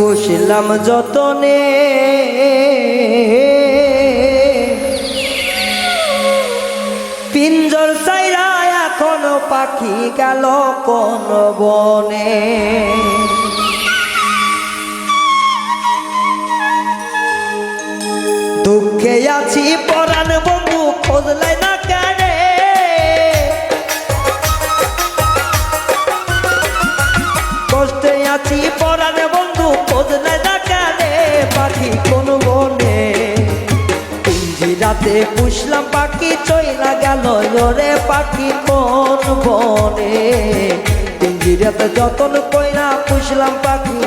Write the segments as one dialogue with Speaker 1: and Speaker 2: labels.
Speaker 1: বসলাম যতনে। পিঞ্জর চাইরা এখনও পাখি গেল কোন বনে। দুঃখে আছি পরাণ বন্ধু খোঁজলাই না কেনে। কষ্টে আছি পরাণে পাখি কোন বনে। ইঞ্জিরাতে পুষলাম পাখি, চইলা গেল ওরে পাখি কোন বনে। পিঞ্জিরাতে যতন কইরা পুষলাম পাখি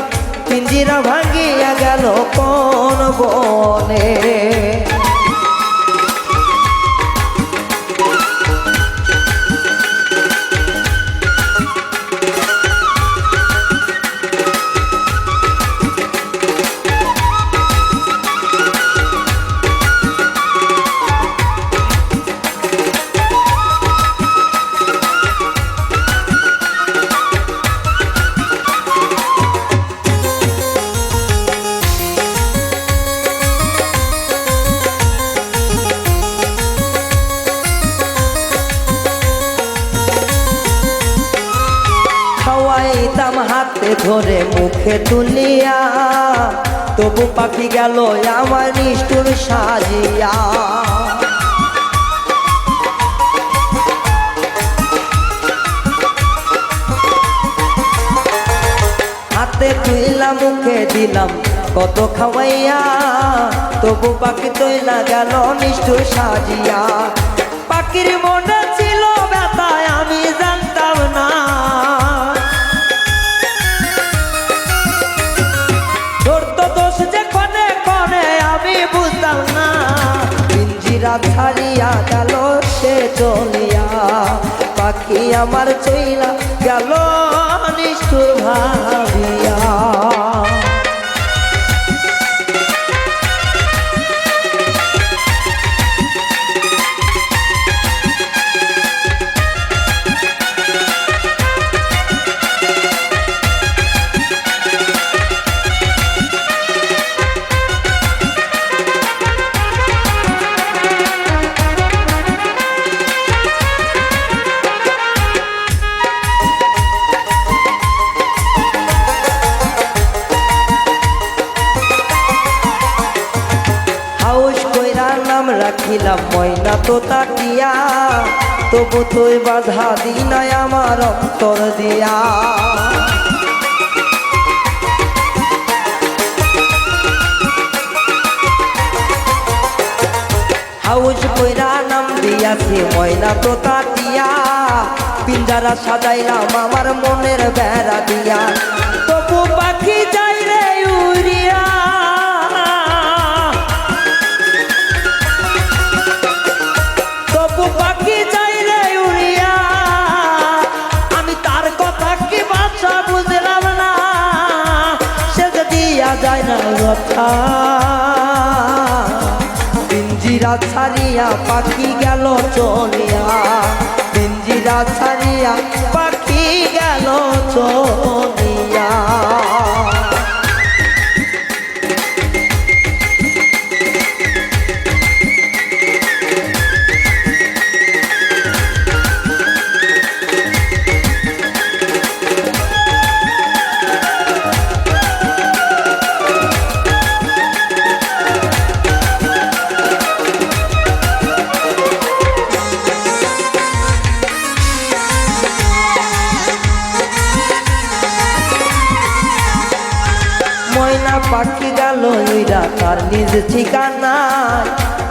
Speaker 1: পিঞ্জিরা ভাঙিয়া গেল কোন বনে। খাওয়াইতাম হাতে ধরে মুখে তুলিয়া। তবু পাখি গেল আমার নিষ্ঠুর সাজিয়া। হাতে তুইলা মুখে দিলাম কত খাওয়াইয়া। তবু পাখি তৈলা গেল নিষ্ঠুর সাজিয়া। পাখির মনে ছিল ব্যথায় আমি পাখি আমার চইলা গেল রাখিলাম ময়না তো তাকিয়া, তবু তুই বাধা দিনাই আমার অন্তর দিয়া। হাউস কইরা নাম দিয়াছি ময়না তো তাকিয়া, পিঞ্জারা সাজাইলাম আমার মনের বেড়া দিয়া। তবু পাখি যাই রে উড়িয়া পাখি গেল চলিয়া পিঞ্জিরা ছাড়িয়া পাখি গেল ইরা, তার নিজ ঠিকানা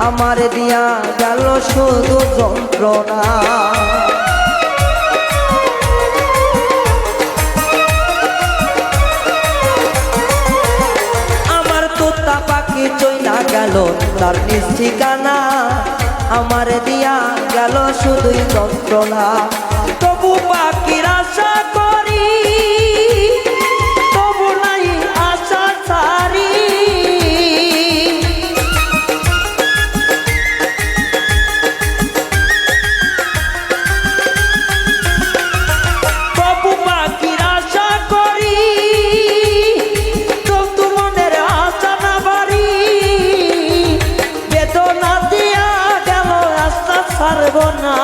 Speaker 1: আমার দিয়া গেল শুধু যন্ত্রণা। আমার তোতা পাখি চইলা গেল তার নিজ ঠিকানা আমার দিয়া গেল শুধুই যন্ত্রণা। তবু পাখির পারব না।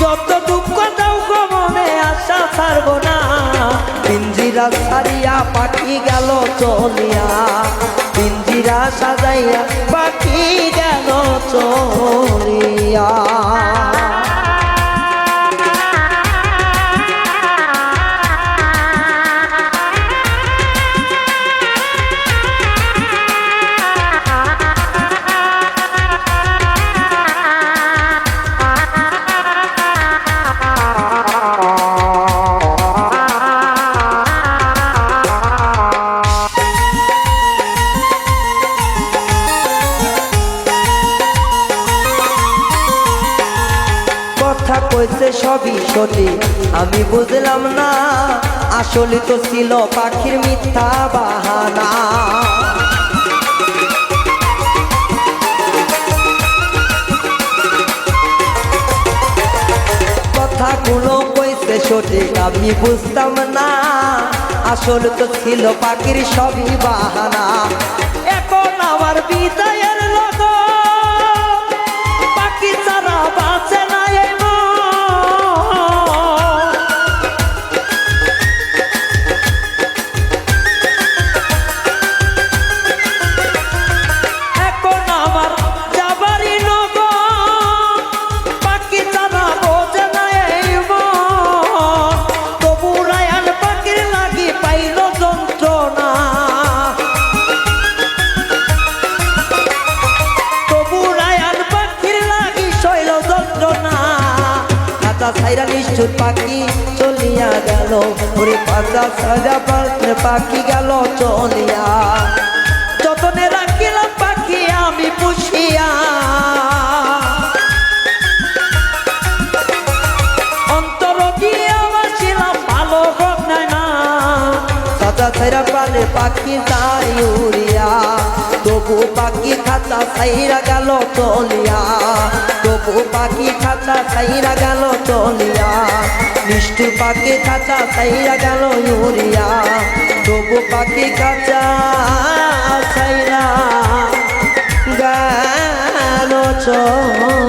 Speaker 1: যত দুঃখ দৌক গো মনে, আশা ছাড়ব না। পিঞ্জিরা সারিয়া পাখি গেল চলিয়া। পিঞ্জিরা সাজাইয়া পাখি গেল চলিয়া। কইছে সবই সঠিক আমি বুঝলাম না, আসলে তো ছিল পাখির মিথ্যা বাহানা। কথাগুলো কইছে সঠিক, আমি বুঝতাম না, আসলে তো ছিল পাখির সবই বাহানা। এখন আমার বিদায়ের খাতা সাইরা নিষ্ঠুর পাখি চলিয়া গেল। ওরে পাতা পাত্রে পাখি গেল চলিয়া। ছাইরা পালে পাখি যাই উড়িয়া তবু পাখি খাতা ছাইরা গেল চলিয়া তবু পাখি খাতা ছাইরা গেল চলিয়া নিষ্ঠুর পাখি খাতা ছাইরা গেল উড়িয়া তবু পাখি খাতা ছাইরা গেল চলিয়া।